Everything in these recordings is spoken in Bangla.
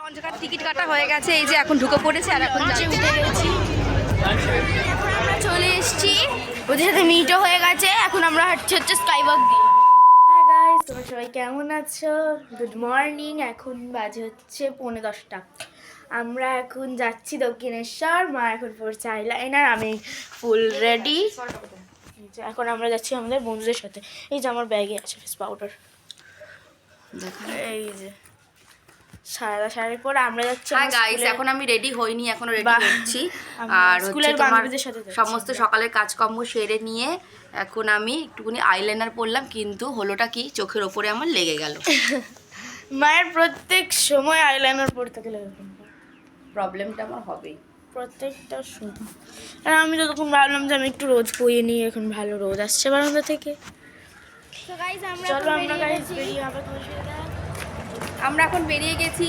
লঞ্চ কাট টিকিট কাটা হয়ে গেছে এই যে এখন ঢুকে পড়েছে আর এখন। উঠে গেছি আমরা চলে এসেছি। ওদের সাথে মিটও হয়ে গেছে এখন আমরা হাঁটছি হচ্ছে স্কাইওয়াক দিয়ে। হ্যাঁ গাইস তোমরা সবাই কেমন আছো? গুড মর্নিং এখন বাজে হচ্ছে পৌনে দশটা। আমরা এখন যাচ্ছি দক্ষিণেশ্বর মা এখন পড়ছে আইলাইনার আমি ফুল রেডি এখন আমরা যাচ্ছি আমাদের বন্ধুদের সাথে। এই যে আমার ব্যাগে আছে ফেস পাউডার এই যে। সারা শাড়ির পরে আমরা যাচ্ছি হ্যাঁ গাইস এখন আমি রেডি হইনি এখনও রেডি। হচ্ছি। আর স্কুলের বান্ধবীদের সাথে সমস্ত সকালের কাজকর্ম সেরে নিয়ে এখন আমি একটুখানি আইলাইনার পরলাম কিন্তু হলোটা কি? চোখের ওপরে আমার লেগে গেল। মায়ের প্রত্যেক সময় আইলাইনার পড়তে গেলে। প্রবলেমটা আমার হবেই। প্রত্যেকটা সময়। আর আমি তখন ভাবলাম যে আমি একটু রোদ পইয়ে নিই এখন ভালো রোদ আসছে বারান্দা থেকে। চলো আমরা গাইজ বেরিয়ে আবার আমরা এখন বেরিয়ে গেছি।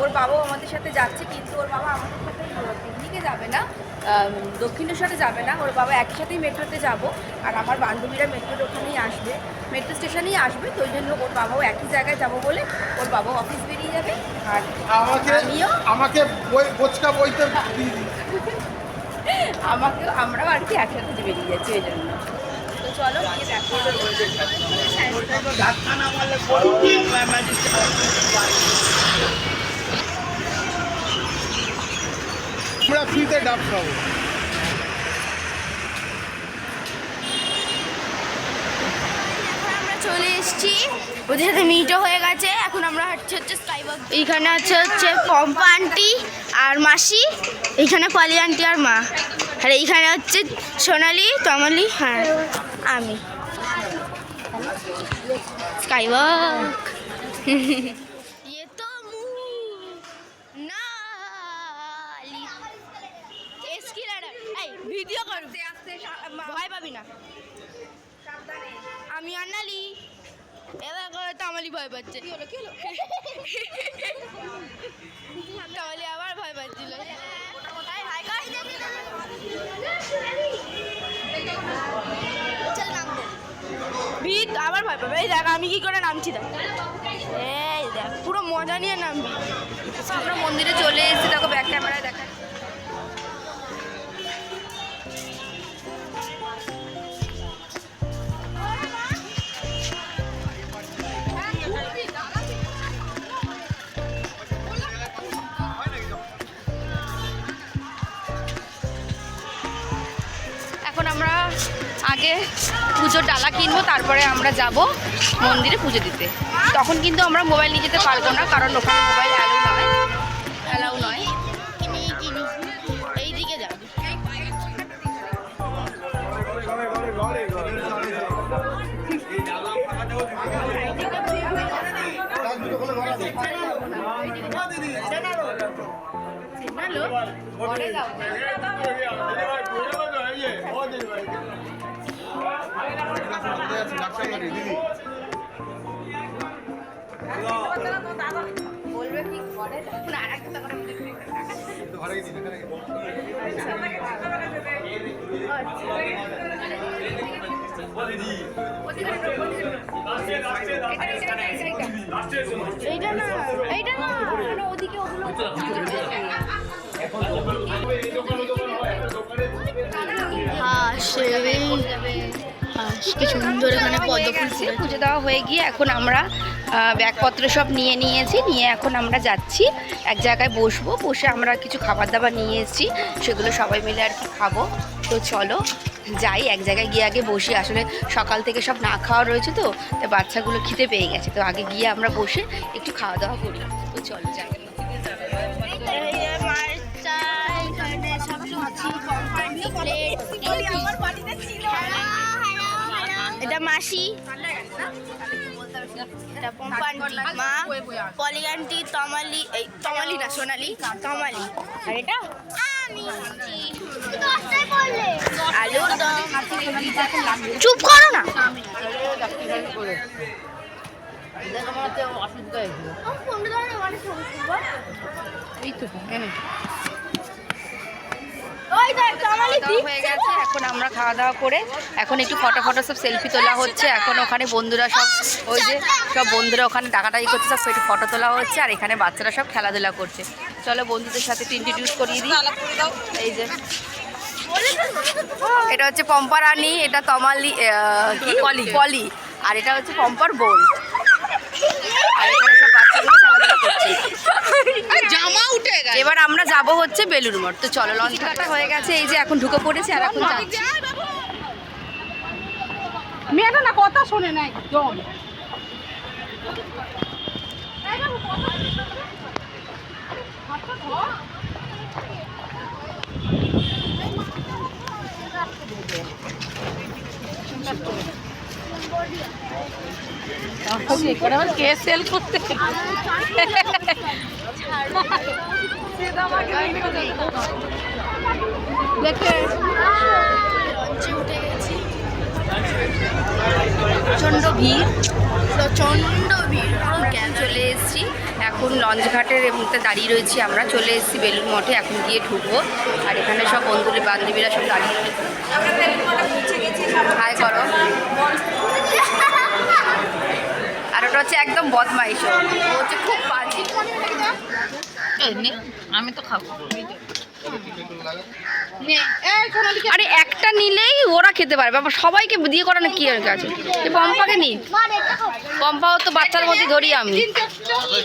ওর বাবাও আমাদের সাথে যাচ্ছে কিন্তু ওর বাবা আমাদের সাথে পিকনিকে যাবে না। দক্ষিণেশ্বরে যাবে না। ওর বাবা একই সাথেই মেট্রোতে যাব। আর আমার বান্ধবীরা মেট্রোর ওখানেই আসবে। মেট্রো স্টেশনেই আসবে তো ওই জন্য ওর বাবাও একই জায়গায় যাব বলে ওর বাবাও অফিস বেরিয়ে যাবে। আর আমাকে আমিও আমাকে বই বোচকা বইতে আমাকেও আমরাও আর কি একসাথে বেরিয়ে যাচ্ছি ওই জন্য। তো চলো আমরা ফ্রিতে ডাব খাব। চলে এসেছি। ওদের সাথে মিটও হয়ে গেছে। এখন আমরা হচ্ছে হচ্ছে আন্টি আর মাসি। এইখানে আর মা। আর এইখানে হচ্ছে সোনালি, তমালি হ্যাঁ আমি। এই ভিডিও ভয় পাবি না আমি আনালি এবার করে তামালি ভয় পাচ্ছে তাহলে আবার ভয় পাচ্ছিল ভিত আবার ভয় পাবে। এই দেখ, আমি কি করে নামছি, দেখ। এই দেখ, পুরো মজা নিয়ে নামবি। আমরা মন্দিরে চলে এসেছি, দেখো ব্যাক ক্যামেরায় দেখা এখন আমরা আগে পুজোর ডালা কিনবো তারপরে আমরা যাব মন্দিরে পুজো দিতে। তখন কিন্তু আমরা মোবাইল নিয়ে যেতে পারব না কারণ ওখানে মোবাইল অ্যালাউ নয়। অ্যালাউ নয়। এইদিকে যাবি। বলবে কি ঘরে না একটা কথা এইটা না এইটা না ওদিকে ওগুলো। হাঁস পদ্ম পুজো দেওয়া হয়ে গিয়ে এখন আমরা ব্যাগপত্র সব নিয়ে নিয়েছি নিয়ে এখন আমরা যাচ্ছি এক জায়গায় বসবো বসে আমরা কিছু খাবার দাবার নিয়ে এসেছি সেগুলো সবাই মিলে আর কি খাব তো চলো যাই এক জায়গায় গিয়ে আগে বসি আসলে সকাল থেকে সব না খাওয়া রয়েছে তো তাই বাচ্চাগুলো খিদে পেয়ে গেছে তো আগে গিয়ে আমরা বসে একটু খাওয়া দাওয়া করি তো চলো যাই এটা মাসি। এটা পম্পান্টি মা পলিগান্টি তমালি এই তমালি না সোনালি তমালি। আর এটা? আলুর দম। চুপ করো না। কামালি খাওয়া দাওয়া হয়ে গেছে এখন আমরা খাওয়া দাওয়া করে এখন একটু ফটো ফটো সব সেলফি তোলা হচ্ছে। এখন ওখানে বন্ধুরা সব ওই যে সব বন্ধুরা ওখানে ডাকাডাকি করছে সব একটু ফটো তোলা হচ্ছে আর এখানে বাচ্চারা সব খেলাধুলা করছে। চলো বন্ধুদের সাথে একটু ইন্ট্রোডিউস করিয়ে দিই। এই যে এটা হচ্ছে পম্পা রানী এটা তমালি পলি। আর এটা হচ্ছে পম্পার বোন। আর এখানে করছে জামা উঠে গেছে। এবার আমরা যাব হচ্ছে বেলুর মঠ। তো চলো লঞ্চ হয়ে গেছে এই যে এখন ঢুকে পড়েছে আর এখন যাচ্ছি। মেয়েটা না কথা শোনে না একদম। প্রচণ্ড ভিড় প্রচণ্ড ভিড়। এখন চলে এসেছি? এখন লঞ্চ ঘাটের মধ্যে দাঁড়িয়ে রয়েছি আমরা। চলে এসেছি বেলুন মঠে, এখন গিয়ে ঢুকবো। আর এখানে সব বন্ধুরা বান্ধবীরা সব দাঁড়িয়ে রয়েছে। হাই করো আর ওটা হচ্ছে একদম বদমাইশ। হচ্ছে খুব বাজে আমি তো খাব। আরে একটা নিলেই ওরা খেতে পারবে। আবার সবাইকে দিয়ে করানো কি আর কাছে পম্পাকে নি? পম্পাও তো বাচ্চার মধ্যে ধরি আমি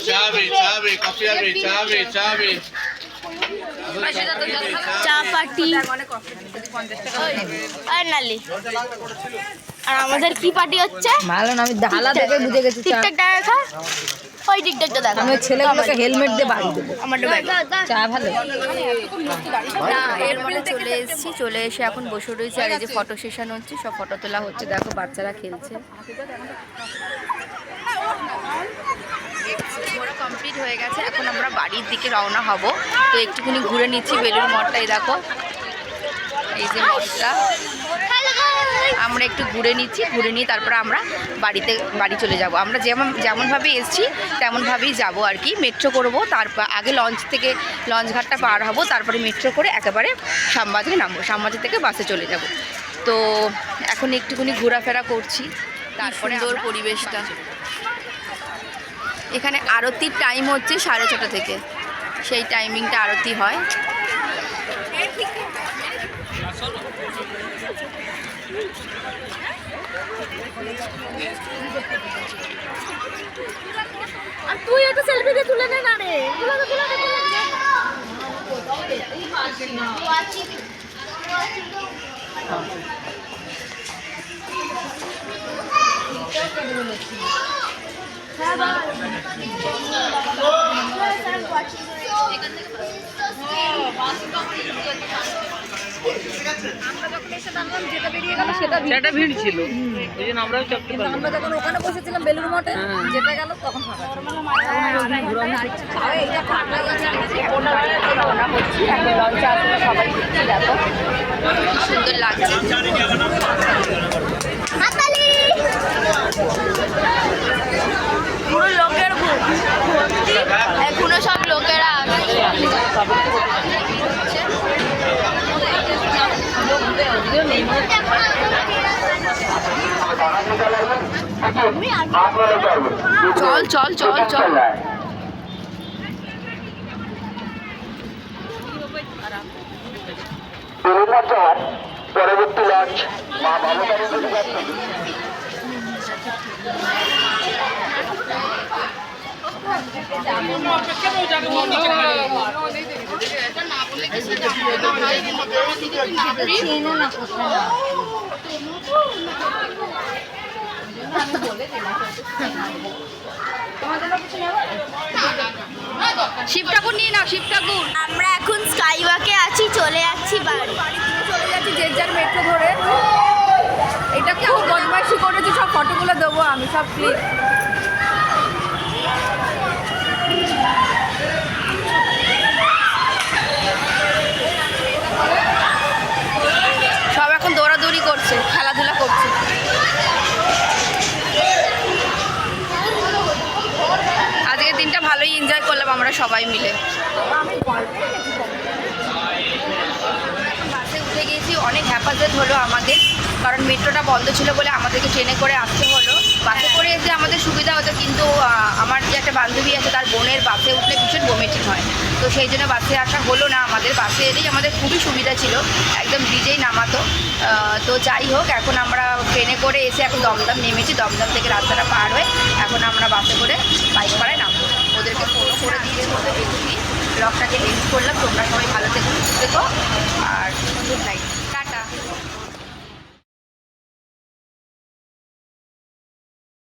চাবে চাবে কফি হবে চাবে চাবে। চা পাটি আর নালি। আর আমাদের কি পার্টি হচ্ছে? ভালো না আমি ঢালা দেখে বুঝে গেছি চা। টিকটকটা দেখা। ওই টিকটকটা দেখা। আমি ছেলেগুলোকে হেলমেট দিয়ে বাড়ি দেবো। আমার চা ভালো। না এরপরে চলে এসেছি চলে এসে এখন বসে রয়েছে। আর এই যে ফটো সেশন হচ্ছে সব ফটো তোলা হচ্ছে। দেখো বাচ্চারা খেলছে। কমপ্লিট হয়ে গেছে। এখন আমরা বাড়ির দিকে রওনা হব। তো একটুখানি ঘুরে নিচ্ছি বেলুর মঠটাই দেখো। এই যে মঠটা। আমরা একটু ঘুরে নিচ্ছি ঘুরে নিয়ে তারপরে আমরা বাড়িতে বাড়ি চলে যাব। আমরা যেমন যেমনভাবে এসেছি তেমনভাবেই যাব আর কি। মেট্রো করব তারপর আগে লঞ্চ থেকে লঞ্চ ঘাটটা পার হব তারপরে মেট্রো করে একেবারে শ্যামবাজারে নামবো। শ্যামবাজার থেকে বাসে চলে যাব। তো এখন একটুখানি ঘোরাফেরা করছি তারপরে সুন্দর পরিবেশটা। এখানে আরতির টাইম হচ্ছে সাড়ে ছটা থেকে। সেই টাইমিংটা আরতি হয়। আর তুই একটা সেলফি দিয়ে তুলে নে না রে। তুলে দে তুলে দে তুলে দে সেটা ভিড়। ছিল। এই জন্য আমরাও চাপতে কিন্তু আমরা যখন ওখানে বসেছিলাম বেলুর মঠে যেটা গেল তখন ফাঁকা ছিল। তাও এইটা ফাঁকা গেছে রওনা হচ্ছি এখন লঞ্চে আসলে সবাই ঘুরছি দেখো কি সুন্দর লাগছে পুরো লোকের ভূত এখনও সব লোকেরা আসছে চল চল চল চল। পরবর্তী লঞ্চ শিব ঠাকুর নিয়ে নাও শিব ঠাকুর আমরা এখন স্কাইওয়াকে আছি চলে যাচ্ছি বাড়ি। চলে যাচ্ছি যে যার মেট্রো ধরে। এটা খুব বদমাইশি করেছি? সব ফটোগুলো দেবো আমি সব ক্লিপ সব এখন দৌড়াদৌড়ি করছে খেলাধুলা করছে আজকের দিনটা ভালোই এনজয় করলাম আমরা সবাই মিলে। বাসে উঠে গিয়েছি, অনেক হ্যাপাজেট হলো আমাদের, কারণ মেট্রোটা বন্ধ ছিল বলে আমাদেরকে ট্রেনে করে আসতে হলো। বাসে করে এসে আমাদের সুবিধা হতো, কিন্তু আমার যে একটা বান্ধবী আছে, তার বোনের বাসে উঠলে ভীষণ বমিটিং হয়। তো সেই জন্য বাসে আসা হলো না আমাদের। বাসে এলেই আমাদের খুবই সুবিধা ছিল, একদম ব্রিজেই নামাতো। তো যাই হোক, এখন আমরা ট্রেনে করে এসে এখন দমদম নেমেছি। দমদম থেকে রাস্তাটা পার হয়ে এখন আমরা বাসে করে বাইক পাড়ায় নামবো। ওদেরকে ফোনও করে দিয়ে ওদের বেগুনি ব্লগটাকে এন্ড করলাম, তোমরা সবাই ভালো থেকো, সুস্থ থেকো, আর গুড নাইট